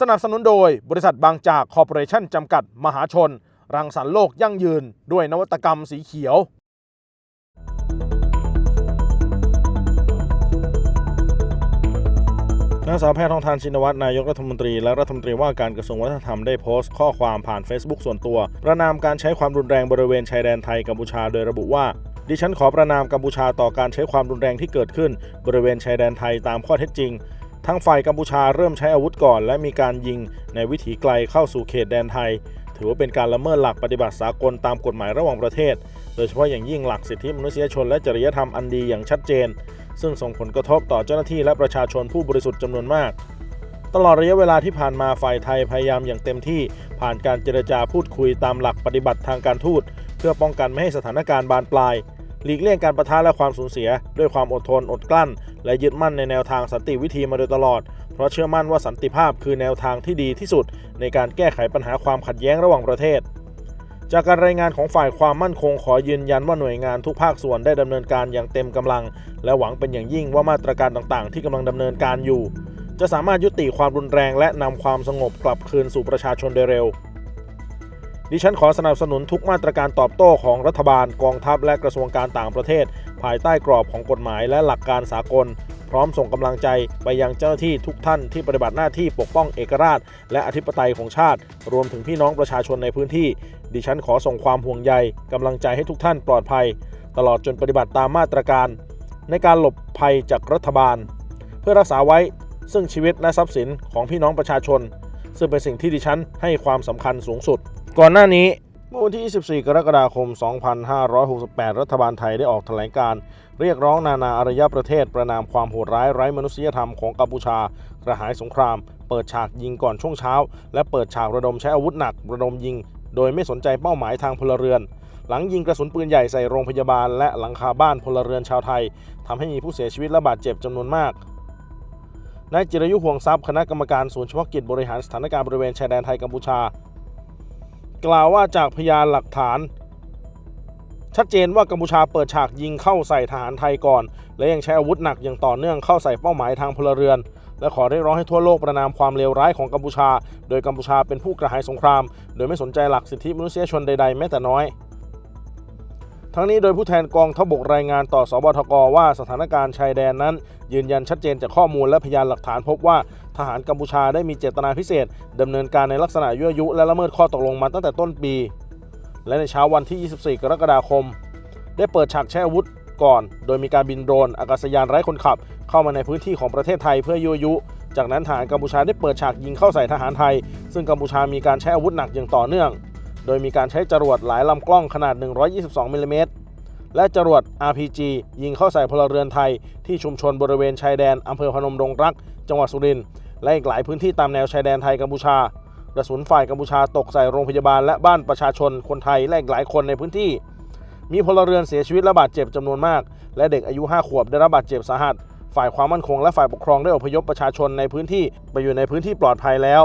สนับสนุนโดยบริษัทบางจากคอร์ปอเรชั่นจำกัดมหาชน รังสรรค์โลกยั่งยืน ด้วยนวัตกรรมสีเขียว นางสาวแพทองทานชินวัตรนายกรัฐมนตรีและรัฐมนตรีว่าการกระทรวงวัฒนธรรมได้โพสต์ข้อความผ่าน Facebook ส่วนตัว ประนามการใช้ความรุนแรงบริเวณชายแดนไทยกัมพูชาโดยระบุว่าดิฉันขอประนามกัมพูชาต่อการใช้ความรุนแรงที่เกิดขึ้น บริเวณชายแดนไทยตามข้อเท็จจริง ทั้งฝ่ายกัมพูชาเริ่มใช้อาวุธก่อน และมีการยิงในวิถีไกลเข้าสู่เขตแดนไทย ถือว่าเป็นการละเมิดหลักปฏิบัติสากลตามกฎหมายระหว่างประเทศ โดยเฉพาะอย่างยิ่งหลักสิทธิมนุษยชนและจริยธรรมอันดีอย่างชัดเจน ซึ่งส่งผลกระทบต่อเจ้าหน้าที่และประชาชนผู้บริสุทธิ์จำนวนมาก ตลอดระยะเวลาที่ผ่านมาฝ่ายไทยพยายามอย่างเต็มที่ ผ่านการเจรจาพูดคุยตามหลักปฏิบัติทางการทูต เพื่อป้องกันไม่ให้สถานการณ์บานปลาย หลีกเลี่ยงการประทะและความสูญเสีย ด้วยความอดทนอดกลั้น และยึดมั่นในแนวทางสันติวิธีมาโดยตลอด เพราะเชื่อมั่นว่าสันติภาพคือแนวทางที่ดีที่สุด ในการแก้ไขปัญหาความขัดแย้งระหว่างประเทศจากการรายงานของฝ่ายความมั่นคงขอยืนยันว่าหน่วยงานทุกภาคส่วนได้ดำเนินการอย่างเต็มกำลัง และหวังเป็นอย่างยิ่งว่ามาตรการต่างๆ ที่กำลังดำเนินการอยู่ จะสามารถยุติความรุนแรงและนำความสงบกลับคืนสู่ประชาชนโดยเร็ว ดิฉันขอสนับสนุนทุกมาตรการตอบโต้ของรัฐบาลกองทัพและกระทรวงการต่างประเทศ ภายใต้กรอบของกฎหมายและหลักการสากล พร้อมส่งกำลังใจไปยังเจ้าหน้าที่ทุกท่านที่ปฏิบัติหน้าที่ปกป้องเอกราช และอธิปไตยของชาติ รวมถึงพี่น้องประชาชนในพื้นที่ ดิฉันขอส่งความห่วงใยกำลังใจให้ทุกท่านปลอดภัย ตลอดจนปฏิบัติตามมาตรการ ในการหลบภัยจากรัฐบาล เพื่อรักษาไว้ซึ่งชีวิตและทรัพย์สินของพี่น้องประชาชน ซึ่งเป็นสิ่งที่ดิฉันให้ความสำคัญสูงสุด ก่อนหน้านี้เมื่อวันที่ 24 กรกฎาคม 2568 รัฐบาลไทยได้ออกแถลงการ เรียกร้องนานาอารยประเทศประนามความโหดร้ายไร้มนุษยธรรมของกัมพูชากระหายสงคราม เปิดฉากยิงก่อนช่วงเช้า และเปิดฉากระดมใช้อาวุธหนักระดมยิง โดยไม่สนใจเป้าหมายทางพลเรือน หลังยิงกระสุนปืนใหญ่ใส่โรงพยาบาล และหลังคาบ้านพลเรือนชาวไทยทำให้มีผู้เสียชีวิตและบาดเจ็บจำนวนมากนายจิรยุห่วงทรัพย์คณะกรรมการศูนย์เฉพาะกิจบริหารสถานการณ์บริเวณชายแดนไทยกัมพูชา กล่าวว่าจากพยานหลักฐาน ชัดเจนว่ากัมพูชาเปิดฉากยิงเข้าใส่ทหารไทยก่อน และยังใช้อาวุธหนักอย่างต่อเนื่องเข้าใส่เป้าหมายทางพลเรือน และขอเรียกร้องให้ทั่วโลกประนามความเลวร้ายของกัมพูชา โดยกัมพูชาเป็นผู้กระหายสงคราม โดยไม่สนใจหลักสิทธิมนุษยชนใดๆแม้แต่น้อย ทั้งนี้โดยผู้แทนกองทบกรายงานต่อสบทกว่าสถานการณ์ชายแดนนั้น ยืนยันชัดเจนจากข้อมูลและพยานหลักฐานพบว่าทหารกัมพูชาได้มีเจตนาพิเศษดำเนินการในลักษณะยั่วยุและละเมิดข้อตกลงมาตั้งแต่ต้นปี และในเช้าวันที่ 24 กรกฎาคม ได้เปิดฉากใช้อาวุธก่อน โดยมีการบินโดรนอากาศยานไร้คนขับ เข้ามาในพื้นที่ของประเทศไทยเพื่อยั่วยุ จากนั้นทหารกัมพูชาได้เปิดฉากยิงเข้าใส่ทหารไทย ซึ่งกัมพูชามีการใช้อาวุธหนักอย่างต่อเนื่อง โดยมีการใช้จรวดหลายลำกล้องขนาด 122มิลลิเมตรและจรวด RPG ยิงเข้าใส่พลเรือนไทย ที่ชุมชนบริเวณชายแดนอำเภอพนมดงรัก จังหวัดสุรินทร์และอีกหลายพื้นที่ตามแนวชายแดนไทยกัมพูชากระสุนฝ่ายกัมพูชาตกใส่โรงพยาบาลและบ้านประชาชนคนไทยและอีกหลายคนในพื้นที่ มีพลเรือนเสียชีวิตและบาดเจ็บจำนวนมาก และเด็กอายุ 5 ขวบได้รับบาดเจ็บสาหัส ฝ่ายความมั่นคงและฝ่ายปกครองได้อพยพประชาชนในพื้นที่ไปอยู่ในพื้นที่ปลอดภัยแล้ว